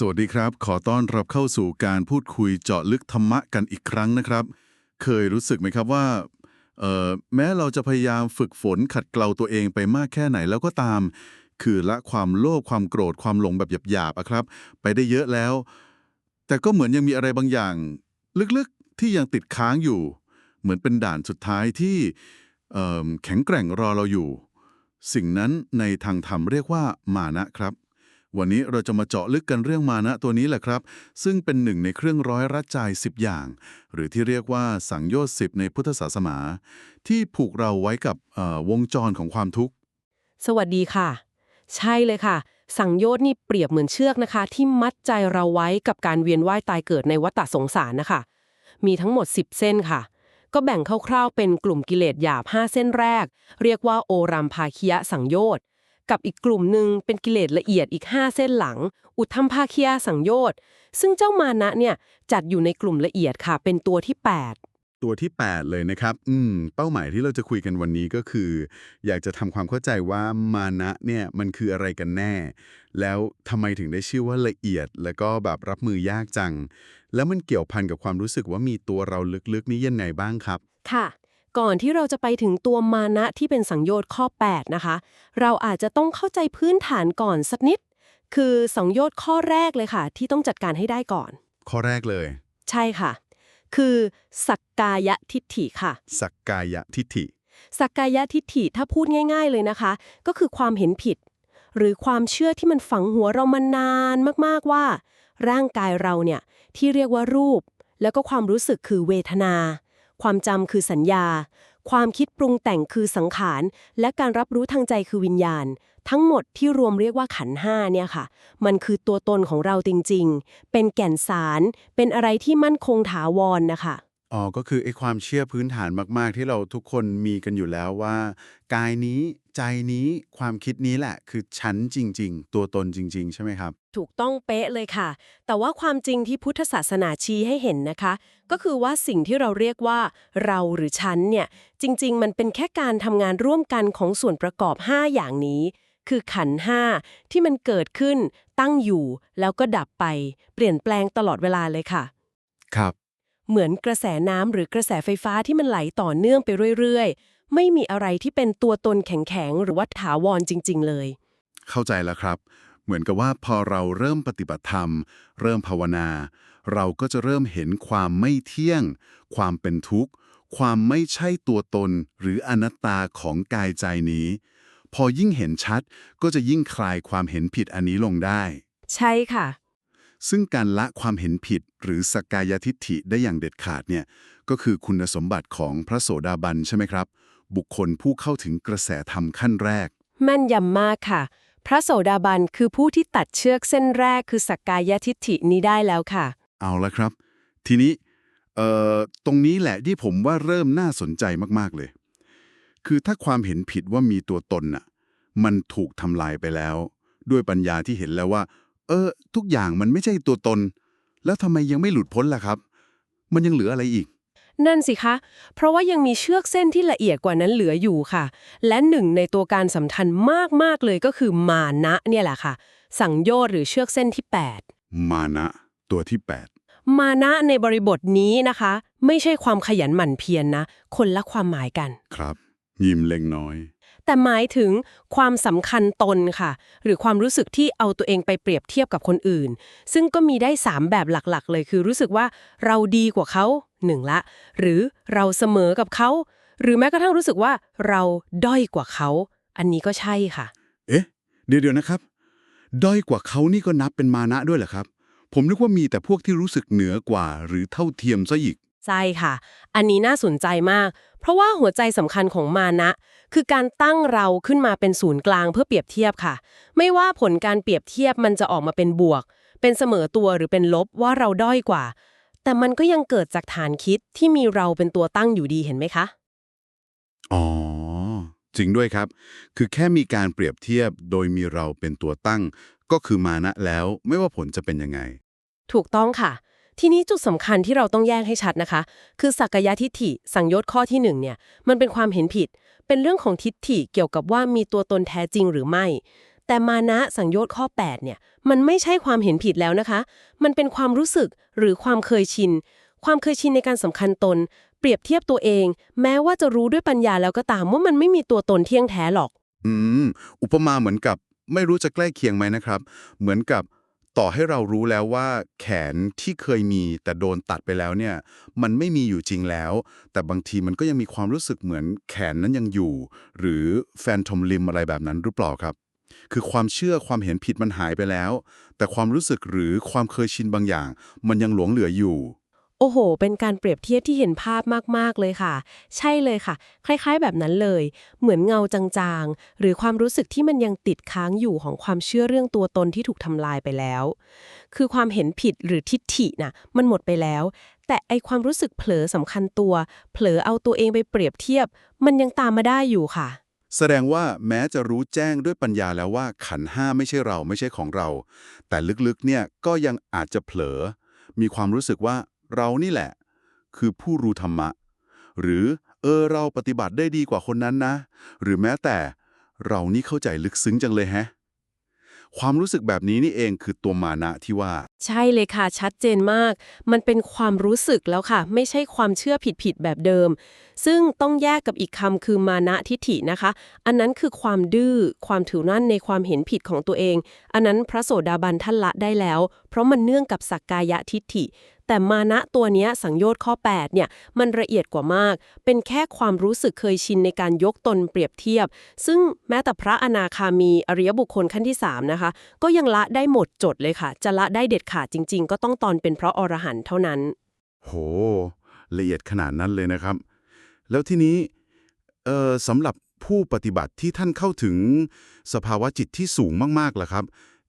สวัสดีครับ ขอต้อนรับเข้าสู่การพูดคุยเจาะลึกธรรมะกันอีกครั้งนะครับ เคยรู้สึกไหมครับว่าเออแม้เราจะพยายามฝึกฝนขัดเกลาตัวเองไปมากแค่ไหนแล้วก็ตาม คือละความโลภความโกรธความหลงแบบหยาบๆอะครับ ไปได้เยอะแล้ว แต่ก็เหมือนยังมีอะไรบางอย่าง ลึกๆที่ยังติดค้างอยู่ เหมือนเป็นด่านสุดท้ายที่แข็งแกร่งรอเราอยู่ สิ่งนั้นในทางธรรมเรียกว่ามานะครับ วันนี้เราจะมาเจาะลึกกันเรื่องมานะตัวนี้แหละครับ ซึ่งเป็นหนึ่งในเครื่องร้อยรัดใจสิบอย่าง หรือที่เรียกว่าสังโยชน์สิบในพุทธศาสนา ที่ผูกเราไว้กับวงจรของความทุกข์ สวัสดีค่ะ ใช่เลยค่ะ สังโยชน์นี่เปรียบเหมือนเชือกนะคะ ที่มัดใจเราไว้กับการเวียนว่ายตายเกิดในวัฏสงสารนะคะ มีทั้งหมด 10 เส้นค่ะก็แบ่งคร่าวๆ เป็นกลุ่มกิเลสหยาบ 5 เส้นแรก เรียกว่าโอรัมภาคียสังโยชน์ กับอีกกลุ่มหนึ่งเป็นกิเลสละเอียดอีก 5 เส้นหลัง อุทธัมภาคียะสังโยชน์ซึ่งเจ้ามานะเนี่ยจัดอยู่ในกลุ่มละเอียดค่ะ เป็นตัวที่ 8 ตัวที่ 8 เลยนะครับ อืม เป้าหมายที่เราจะคุยกันวันนี้ก็คือ อยากจะทำความเข้าใจว่ามานะเนี่ยมันคืออะไรกันแน่ แล้วทำไมถึงได้ชื่อว่าละเอียด แล้วก็แบบรับมือยากจัง แล้วมันเกี่ยวพันกับความรู้สึกว่ามีตัวเราลึกๆนี้ยังไงบ้างครับ ค่ะ ก่อนที่เราจะไปถึงตัวมานะที่เป็นสังโยชน์ข้อ 8 นะคะ เราอาจจะต้องเข้าใจพื้นฐานก่อนสักนิด คือสังโยชน์ข้อแรกเลยค่ะ ที่ต้องจัดการให้ได้ก่อน ข้อแรกเลย ใช่ค่ะ คือ สักกายทิฏฐิค่ะ สักกายทิฏฐิ สักกายทิฏฐิถ้าพูดง่าย ๆเลยนะคะ ก็คือความเห็นผิด หรือความเชื่อที่มันฝังหัวเรามานานมากๆว่า ร่างกายเราเนี่ยที่เรียกว่ารูป แล้วก็ความรู้สึกคือเวทนา ความจำคือสัญญา ความคิดปรุงแต่งคือสังขาร และการรับรู้ทางใจคือวิญญาณ ทั้งหมดที่รวมเรียกว่าขันห้าเนี่ยค่ะ มันคือตัวตนของเราจริงๆ เป็นแก่นสาร เป็นอะไรที่มั่นคงถาวรนะคะ อ๋อ ก็คือไอ้ความเชื่อพื้นฐานมาก ๆ ที่เราทุกคนมีกันอยู่แล้วว่า กายนี้ใจนี้ความคิดนี้แหละ คือฉันจริง ๆ ตัวตนจริง ๆ ใช่ไหมครับ ถูกต้องเป๊ะเลยค่ะ แต่ว่าความจริงที่พุทธศาสนาชี้ให้เห็นนะคะ ก็คือว่าสิ่งที่เราเรียกว่าเราหรือฉันเนี่ยจริง ๆ มันเป็นแค่การทำงานร่วมกันของส่วนประกอบ 5 อย่างนี้ คือขันธ์ห้าที่มันเกิดขึ้น ตั้งอยู่ แล้วก็ดับไป เปลี่ยนแปลงตลอดเวลาเลยค่ะ ครับ เหมือนกระแสน้ำหรือกระแสไฟฟ้าที่มันไหลต่อเนื่องไปเรื่อยๆ ไม่มีอะไรที่เป็นตัวตนแข็งๆ หรือว่าถาวรจริง ๆ เลย เข้าใจแล้วครับ เหมือนกับว่าพอเราเริ่มปฏิบัติธรรม เริ่มภาวนา เราก็จะเริ่มเห็นความไม่เที่ยง ความเป็นทุกข์ ความไม่ใช่ตัวตน หรืออนัตตาของกายใจนี้ พอยิ่งเห็นชัดก็จะยิ่งคลายความเห็นผิดอันนี้ลงได้ ใช่ค่ะ ซึ่งการละความเห็นผิดหรือสกกายทิฏฐิได้อย่างเด็ดขาดเนี่ยก็คือคุณสมบัติของพระโสดาบันใช่ไหมครับ บุคคลผู้เข้าถึงกระแสธรรมขั้นแรก แม่นยำมากค่ะ พระโสดาบันคือผู้ที่ตัดเชือกเส้นแรกคือสักกายทิฏฐินี้ได้แล้วค่ะ เอาละครับ ทีนี้เอ่อตรงนี้แหละที่ผมว่าเริ่มน่าสนใจมากๆเลย คือถ้าความเห็นผิดว่ามีตัวตนน่ะมันถูกทำลายไปแล้ว ด้วยปัญญาที่เห็นแล้วว่า เออ ทุกอย่างมันไม่ใช่ตัวตน แล้วทำไมยังไม่หลุดพ้นล่ะครับ มันยังเหลืออะไรอีก นั่นสิคะ เพราะว่ายังมีเชือกเส้นที่ละเอียดกว่านั้นเหลืออยู่ค่ะ และหนึ่งในตัวการสำคัญมาก ๆ เลยก็คือมานะเนี่ยแหละค่ะ สังโยชน์หรือเชือกเส้นที่ 8 มานะ ตัวที่มานะในบริบทนี้นะคะ ไม่ใช่ความขยันหมั่นเพียรนนะ คนละความหมายกัน8ครับ ยิ้มเล็กน้อย แต่หมายถึงความสำคัญตนค่ะ หรือความรู้สึกที่เอาตัวเองไปเปรียบเทียบกับคนอื่น ซึ่งก็มีได้ 3 แบบหลักๆ เลยคือรู้สึกว่าเราดีกว่าเขาหนึ่งละ หรือเราเสมอกับเขา หรือแม้กระทั่งรู้สึกว่าเราด้อยกว่าเขา อันนี้ก็ใช่ค่ะ เอ๊ะ เดี๋ยวๆนะครับ ด้อยกว่าเขานี่ก็นับเป็นมานะด้วยเหรอครับ ผมนึกว่ามีแต่พวกที่รู้สึกเหนือกว่า หรือเท่าเทียมซะอีกใช่ค่ะ อันนี้น่าสนใจมาก เพราะว่าหัวใจสำคัญของมานะ คือการตั้งเราขึ้นมาเป็นศูนย์กลางเพื่อเปรียบเทียบค่ะ ไม่ว่าผลการเปรียบเทียบมันจะออกมาเป็นบวก เป็นเสมอตัวหรือเป็นลบว่าเราด้อยกว่า แต่มันก็ยังเกิดจากฐานคิดที่มีเราเป็นตัวตั้งอยู่ดีเห็นไหมคะ อ๋อ จริงด้วยครับ คือแค่มีการเปรียบเทียบโดยมีเราเป็นตัวตั้ง ก็คือมานะแล้วไม่ว่าผลจะเป็นยังไง ถูกต้องค่ะ ทีนี้จุดสำคัญที่เราต้องแยกให้ชัดนะคะ คือสักกายทิฏฐิสังโยชน์ข้อที่หนึ่งเนี่ยมันเป็นความเห็นผิด เป็นเรื่องของทิฏฐิเกี่ยวกับว่ามีตัวตนแท้จริงหรือไม่ แต่มานะสังโยชน์ข้อ 8 เนี่ยมันไม่ใช่ความเห็นผิดแล้วนะคะ มันเป็นความรู้สึกหรือความเคยชิน ความเคยชินในการสำคัญตน เปรียบเทียบตัวเอง แม้ว่าจะรู้ด้วยปัญญาแล้วก็ตามว่ามันไม่มีตัวตนเที่ยงแท้หรอก อืมอุปมาเหมือนกับ ไม่รู้จะใกล้เคียงไหมนะครับ เหมือนกับ ต่อให้เรารู้แล้วว่าแขนที่เคยมีแต่โดนตัดไปแล้วเนี่ย มันไม่มีอยู่จริงแล้ว แต่บางทีมันก็ยังมีความรู้สึกเหมือนแขนนั้นยังอยู่ หรือแฟนทอมลิมอะไรแบบนั้นหรือเปล่าครับ คือความเชื่อความเห็นผิดมันหายไปแล้ว แต่ความรู้สึกหรือความเคยชินบางอย่าง มันยังหลงเหลืออยู่ โอ้โห เป็นการเปรียบเทียบที่เห็นภาพมาก ๆ เลยค่ะ ใช่เลยค่ะ คล้าย ๆ แบบนั้นเลย เหมือนเงาจางๆ หรือความรู้สึกที่มันยังติดค้างอยู่ของความเชื่อเรื่องตัวตนที่ถูกทำลายไปแล้ว คือความเห็นผิดหรือทิฏฐิน่ะ มันหมดไปแล้ว แต่ไอความรู้สึกเผลอสำคัญตัว เผลอเอาตัวเองไปเปรียบเทียบ มันยังตามมาได้อยู่ค่ะ แสดงว่าแม้จะรู้แจ้งด้วยปัญญาแล้วว่าขันห้าไม่ใช่เราไม่ใช่ของเรา แต่ลึกๆ เนี่ยก็ยังอาจจะเผลอ มีความรู้สึกว่า เรานี่แหละ คือผู้รู้ธรรมะ หรือเออเราปฏิบัติได้ดีกว่าคนนั้นนะ หรือแม้แต่เรานี่เข้าใจลึกซึ้งจังเลยแฮะ ความรู้สึกแบบนี้นี่เองคือตัวมานะที่ว่า ใช่เลยค่ะ ชัดเจนมาก มันเป็นความรู้สึกแล้วค่ะ ไม่ใช่ความเชื่อผิดๆแบบเดิม ซึ่งต้องแยกกับอีกคำคือมานะทิฐินะคะ อันนั้นคือความดื้อความถือนั่นในความเห็นผิดของตัวเอง อันนั้นพระโสดาบันท่านละได้แล้ว ราะมันเนื่องกับสักกายะทิฏฐิ แต่มานะตัวนี้สังโยชน์ข้อ 8 เนี่ย มันละเอียดกว่ามาก เป็นแค่ความรู้สึกเคยชินในการยกตนเปรียบเทียบ ซึ่งแม้แต่พระอนาคามีอริยบุคคลขั้นที่ 3 นะคะ ก็ยังละได้หมดจดเลยค่ะ จะละได้เด็ดขาดจริง ๆ ก็ต้องตอนเป็นพระอรหันต์เท่านั้น โห ละเอียดขนาดนั้นเลยนะครับ แล้วทีนี้เอ่อสำหรับผู้ปฏิบัติที่ท่านเข้าถึงสภาวะจิตที่สูงมากๆล่ะครับ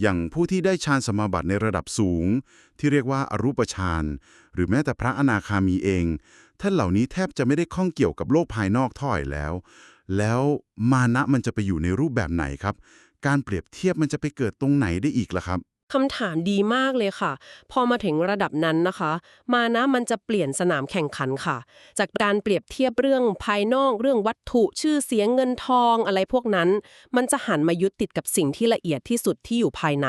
อย่างผู้ที่ได้ฌานสมาบัติในระดับสูง ที่เรียกว่าอรูปฌานหรือแม้แต่พระอนาคามีเอง ท่านเหล่านี้แทบจะไม่ได้ข้องเกี่ยวกับโลกภายนอกเท่าไหร่แล้ว แล้วมานะมันจะไปอยู่ในรูปแบบไหนครับ การเปรียบเทียบมันจะไปเกิดตรงไหนได้อีกล่ะครับ คำถามดีมากเลยค่ะ พอมาถึงระดับนั้นนะคะ มานะมันจะเปลี่ยนสนามแข่งขันค่ะ จากการเปรียบเทียบเรื่องภายนอกเรื่องวัตถุชื่อเสียงเงินทองอะไรพวกนั้น มันจะหันมายึดติดกับสิ่งที่ละเอียดที่สุดที่อยู่ภายใน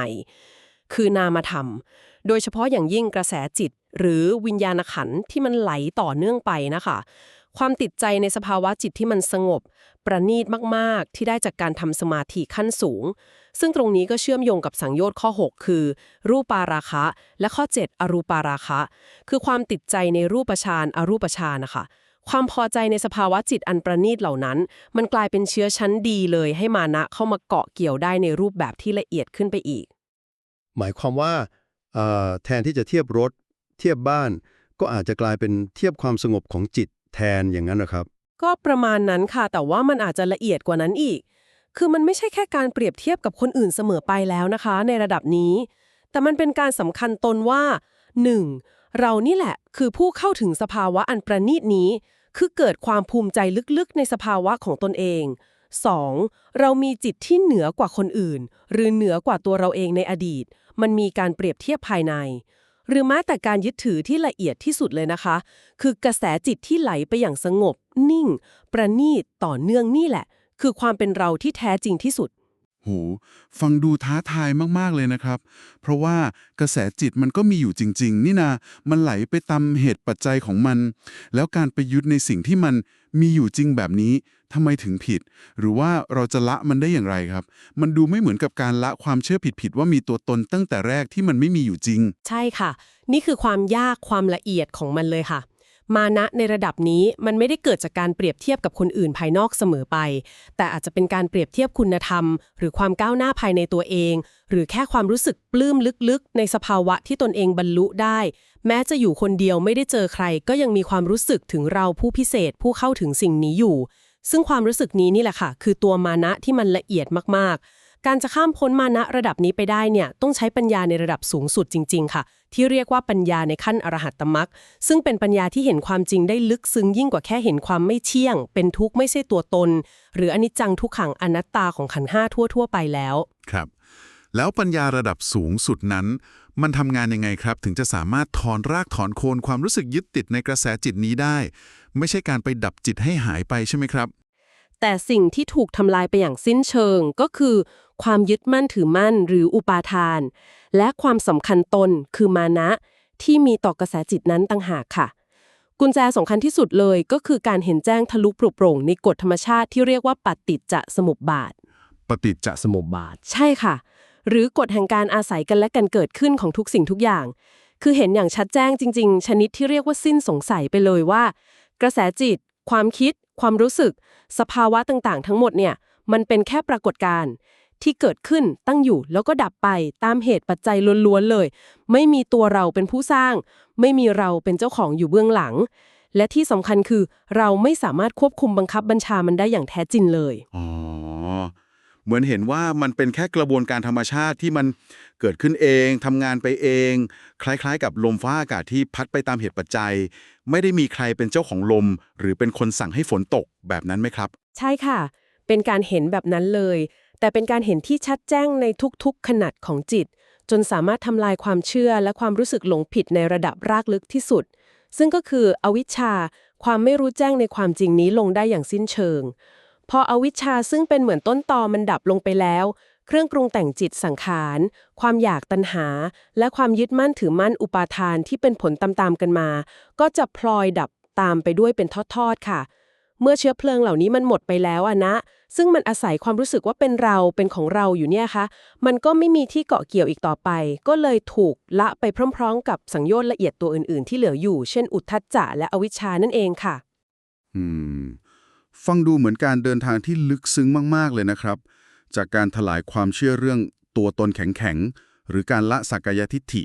คือนามธรรม โดยเฉพาะอย่างยิ่งกระแสจิต หรือวิญญาณขันที่มันไหลต่อเนื่องไปนะคะ ความติดใจในสภาวะจิตที่มันสงบ ประณีตมากๆ ที่ได้จากการทำสมาธิขั้นสูง ซึ่งตรงนี้ก็เชื่อมโยงกับสังโยชน์ข้อ 6 คือ รูปาราคะ และข้อ 7 อรูปาราคะ คือความติดใจในรูปฌานอรูปฌานนะคะความพอใจในสภาวะจิตอันประณีตเหล่านั้น มันกลายเป็นเชื้อชั้นดีเลย ให้มานะเข้ามาเกาะเกี่ยวได้ในรูปแบบที่ละเอียดขึ้นไปอีก หมายความว่าแทนที่จะเทียบรถ เทียบบ้าน ก็อาจจะกลายเป็นเทียบความสงบของจิต แทนอย่างนั้นนะครับ ก็ประมาณนั้นค่ะ แต่ว่ามันอาจจะละเอียดกว่านั้นอีก คือมันไม่ใช่แค่การเปรียบเทียบกับคนอื่นเสมอไปแล้วนะคะ ในระดับนี้ แต่มันเป็นการสำคัญตนว่า 1. เรานี่แหละคือผู้เข้าถึงสภาวะอันประณีตนี้ คือเกิดความภูมิใจลึกๆ ในสภาวะของตนเอง 2. เรามีจิตที่เหนือกว่าคนอื่น หรือเหนือกว่าตัวเราเองในอดีต มันมีการเปรียบเทียบภายใน หรือแม้แต่การยึดถือที่ละเอียดที่สุดเลยนะคะ คือกระแสจิตที่ไหลไปอย่างสงบ นิ่ง ประณีตต่อเนื่องนี่แหละ คือความเป็นเราที่แท้จริงที่สุดโหฟังดูท้าทายมาก ๆ เลยนะครับ เพราะว่ากระแสจิตมันก็มีอยู่จริง ๆ นี่นามันไหลไปตามเหตุปัจจัยของมัน แล้วการไปยึดในสิ่งที่มันมีอยู่จริงแบบนี้ ทำไมถึงผิด หรือว่าเราจะละมันได้อย่างไรครับ มันดูไม่เหมือนกับการละความเชื่อผิดๆว่ามีตัวตนตั้งแต่แรกที่มันไม่มีอยู่จริง ใช่ค่ะ นี่คือความยากความละเอียดของมันเลยค่ะ มานะในระดับนี้มันไม่ได้เกิดจากการเปรียบเทียบกับคนอื่นภายนอกเสมอไป แต่อาจจะเป็นการเปรียบเทียบคุณธรรม หรือความก้าวหน้าภายในตัวเอง หรือแค่ความรู้สึกปลื้มลึกๆ ในสภาวะที่ตนเองบรรลุได้ แม้จะอยู่คนเดียวไม่ได้เจอใคร ก็ยังมีความรู้สึกถึงเราผู้พิเศษผู้เข้าถึงสิ่งนี้อยู่ ซึ่งความรู้สึกนี้นี่แหละค่ะ คือตัวมานะที่มันละเอียดมากๆ การจะข้ามพ้นมานะระดับนี้ไปได้เนี่ยต้องใช้ปัญญาในระดับสูงสุดจริง ๆ ค่ะ ที่เรียกว่าปัญญาในขั้นอรหัตตมรรคซึ่งเป็นปัญญาที่เห็นความจริงได้ลึกซึ้งยิ่งกว่าแค่เห็นความไม่เที่ยง เป็นทุกข์ไม่ใช่ตัวตน หรืออนิจจังทุกขังอนัตตาของขันห้าทั่ว ๆ ไปแล้วครับแล้วปัญญาระดับสูงสุดนั้น มันทำงานยังไงครับ ถึงจะสามารถถอนรากถอนโคนความรู้สึกยึดติดในกระแสจิตนี้ได้ ไม่ใช่การไปดับจิตให้หายไปใช่ไหมครับ แต่สิ่งที่ถูกทำลายไปอย่างสิ้นเชิงก็คือ ความยึดมั่นถือมั่นหรืออุปาทาน และความสำคัญตนคือมานะ ที่มีต่อกระแสจิตนั้นต่างหากค่ะ กุญแจสำคัญที่สุดเลยก็คือการเห็นแจ้งทะลุปลุกโปร่งในกฎธรรมชาติที่เรียกว่าปฏิจจสมุปบาท ปฏิจจสมุปบาท ใช่ค่ะ หรือกฎแห่งการอาศัยกันและกันเกิดขึ้นของทุกสิ่งทุกอย่าง คือเห็นอย่างชัดแจ้งจริง ๆ ชนิดที่เรียกว่าสิ้นสงสัยไปเลยว่า กระแสจิต ความคิด ความรู้สึก สภาวะต่างๆ ทั้งหมดเนี่ย มันเป็นแค่ปรากฏการณ์ที่เกิดขึ้นตั้งอยู่แล้วก็ดับไปตามเหตุปัจจัยล้วนๆเลย ไม่มีตัวเราเป็นผู้สร้าง ไม่มีเราเป็นเจ้าของอยู่เบื้องหลัง และที่สำคัญคือเราไม่สามารถควบคุมบังคับบัญชามันได้อย่างแท้จริงเลย อ๋อ เหมือนเห็นว่ามันเป็นแค่กระบวนการธรรมชาติที่มันเกิดขึ้นเองทำงานไปเอง คล้ายๆ กับลมฟ้าอากาศที่พัดไปตามเหตุปัจจัย ไม่ได้มีใครเป็นเจ้าของลม หรือเป็นคนสั่งให้ฝนตกแบบนั้นไหมครับ ใช่ค่ะ เป็นการเห็นแบบนั้นเลย แต่เป็นการเห็นที่ชัดแจ้งในทุกๆ ขนาดของจิต จนสามารถทำลายความเชื่อและความรู้สึกหลงผิดในระดับรากลึกที่สุด ซึ่งก็คืออวิชชา ความไม่รู้แจ้งในความจริงนี้ลงได้อย่างสิ้นเชิง พออวิชชาซึ่งเป็นเหมือนต้นตอมันดับลงไปแล้ว เครื่องปรุงแต่งจิตสังขาร ความอยากตัณหา และความยึดมั่นถือมั่นอุปาทานที่เป็นผลตามๆกันมา ก็จะพลอยดับตามไปด้วยเป็นทอดๆค่ะ เมื่อเชื้อเพลิงเหล่านี้มันหมดไปแล้วอะนะ ซึ่งมันอาศัยความรู้สึกว่าเป็นเราเป็นของเราอยู่เนี่ยคะมันก็ไม่มีที่เกาะเกี่ยวอีกต่อไป ก็เลยถูกละไปพร้อม ๆ กับสังโยชน์ละเอียดตัวอื่น ๆ ที่เหลืออยู่ เช่น อุทธัจจะและอวิชชานั่นเองค่ะ อืม ฟังดูเหมือนการเดินทางที่ลึกซึ้งมาก ๆ เลยนะครับ จากการถลายความเชื่อเรื่องตัวตนแข็ง ๆ หรือการละสักกายทิฏฐิ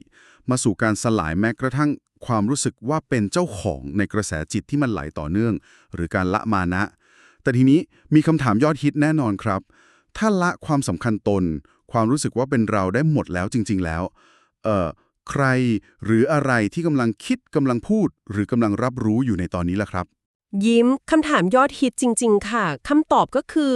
มาสู่การสลายแม้กระทั่งความรู้สึกว่าเป็นเจ้าของในกระแสจิตที่มันไหลต่อเนื่อง หรือการละมานะ แต่ทีนี้มีคำถามยอดฮิตแน่นอนครับ ถ้าละความสำคัญตน ความรู้สึกว่าเป็นเราได้หมดแล้วจริง ๆ แล้ว เอ่อ ใครหรืออะไรที่กำลังคิดกำลังพูด หรือกำลังรับรู้อยู่ในตอนนี้ล่ะครับ ยิ้มคำถามยอดฮิตจริง ๆ ค่ะคำตอบก็คือ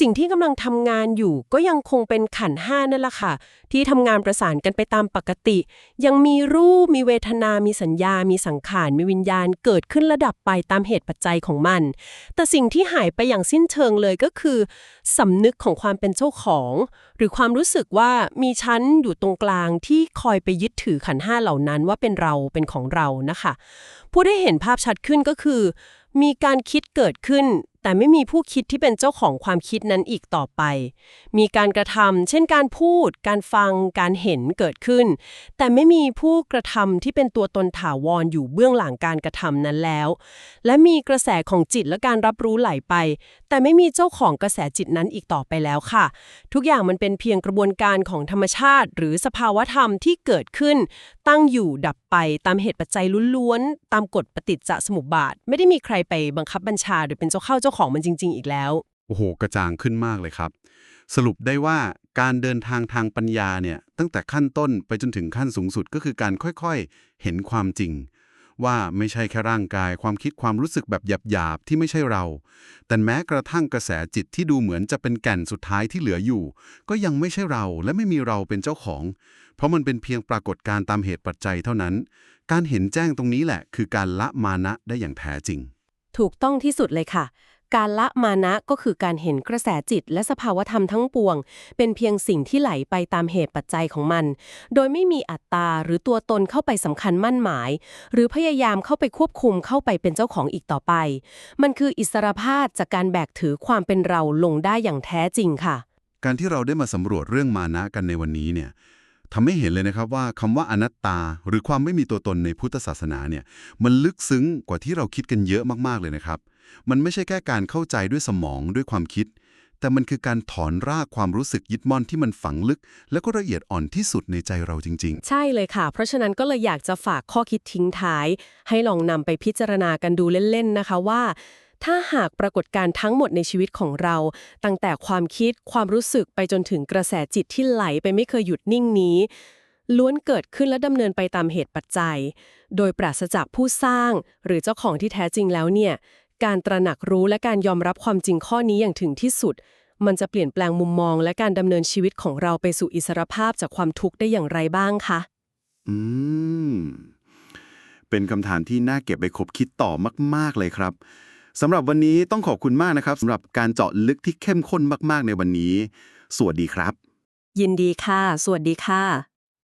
สิ่งที่กำลังทำงานอยู่ ก็ยังคงเป็นขันห้านั่นแหละค่ะ ที่ทำงานประสานกันไปตามปกติ ยังมีรูปมีเวทนา มีสัญญา มีสังขาร มีวิญญาณ เกิดขึ้นระดับไปตามเหตุปัจจัยของมัน แต่สิ่งที่หายไปอย่างสิ้นเชิงเลยก็คือสำนึกของความเป็นเจ้าของ หรือความรู้สึกว่ามีชั้นอยู่ตรงกลางที่คอยไปยึดถือขันห้าเหล่านั้นว่าเป็นเราเป็นของเรานะคะผู้ได้เห็นภาพชัดขึ้นก็คือ มีการคิดเกิดขึ้น แต่ไม่มีผู้คิดที่เป็นเจ้าของความคิดนั้นอีกต่อไป มีการกระทำเช่นการพูด การฟัง การเห็นเกิดขึ้น แต่ไม่มีผู้กระทำที่เป็นตัวตนถาวรอยู่เบื้องหลังการกระทำนั้นแล้ว และมีกระแสของจิตและการรับรู้ไหลไป แต่ไม่มีเจ้าของกระแสจิตนั้นอีกต่อไปแล้วค่ะ ทุกอย่างมันเป็นเพียงกระบวนการของธรรมชาติ หรือสภาวธรรมที่เกิดขึ้น ตั้งอยู่ดับไปตามเหตุปัจจัยล้วนๆตามกฎปฏิจจสมุปบาท ไม่ได้มีใครไปบังคับบัญชาหรือเป็นเจ้าเข้าเจ้าของมันจริง ๆ อีกแล้ว โอ้โห กระจ่างขึ้นมากเลยครับ สรุปได้ว่าการเดินทางทางปัญญาเนี่ย ตั้งแต่ขั้นต้นไปจนถึงขั้นสูงสุดก็คือการค่อยๆ เห็นความจริง ว่าไม่ใช่แค่ร่างกายความคิดความรู้สึกแบบหยาบๆที่ไม่ใช่เรา แต่แม้กระทั่งกระแสจิตที่ดูเหมือนจะเป็นแก่นสุดท้ายที่เหลืออยู่ ก็ยังไม่ใช่เราและไม่มีเราเป็นเจ้าของ เพราะมันเป็นเพียงปรากฏการณ์ตามเหตุปัจจัยเท่านั้น การเห็นแจ้งตรงนี้แหละ คือการละมานะได้อย่างแท้จริง ถูกต้องที่สุดเลยค่ะ การละมานะก็คือการเห็นกระแสจิตและสภาวธรรมทั้งปวง เป็นเพียงสิ่งที่ไหลไปตามเหตุปัจจัยของมัน โดยไม่มีอัตตาหรือตัวตนเข้าไปสำคัญมั่นหมาย หรือพยายามเข้าไปควบคุมเข้าไปเป็นเจ้าของอีกต่อไป มันคืออิสรภาพจากการแบกถือความเป็นเราลงได้อย่างแท้จริงค่ะ การที่เราได้มาสำรวจเรื่องมานะกันในวันนี้เนี่ยทำให้เห็นเลยนะครับว่าคำว่าอนัตตา หรือความไม่มีตัวตนในพุทธศาสนาเนี่ยมันลึกซึ้งกว่าที่เราคิดกันเยอะมากๆเลยนะครับ มันไม่ใช่แค่การเข้าใจด้วยสมองด้วยความคิด แต่มันคือการถอนรากความรู้สึกยึดมั่นที่มันฝังลึก แล้วก็ละเอียดอ่อนที่สุดในใจเราจริง ๆ ใช่เลยค่ะ เพราะฉะนั้นก็เลยอยากจะฝากข้อคิดทิ้งท้าย ให้ลองนำไปพิจารณากันดูเล่นๆนะคะว่า ถ้าหากปรากฏการ์ทั้งหมดในชีวิตของเรา ตั้งแต่ความคิดความรู้สึกไปจนถึงกระแสจิตที่ไหลไปไม่เคยหยุดนิ่งนี้ล้วนเกิดขึ้นและดำเนินไปตามเหตุปัจจัย โดยปราศจากผู้สร้างหรือเจ้าของที่แท้จริงแล้วเนี่ย การตระหนักรู้และการยอมรับความจริงข้อนี้อย่างถึงที่สุด มันจะเปลี่ยนแปลงมุมมอง และการดำเนินชีวิตของเราไปสู่อิสรภาพจากความทุกข์ได้อย่างไรบ้างคะๆอืมเป็นคำถามที่น่าเก็บไปคบคิดต่อมาก ๆ เลยครับสำหรับวันนี้ต้องขอบคุณมากนะครับสำหรับการเจาะลึกที่เข้มข้นมาก ๆ ในวันนี้ สวัสดีครับ ยินดีค่ะ สวัสดีค่ะ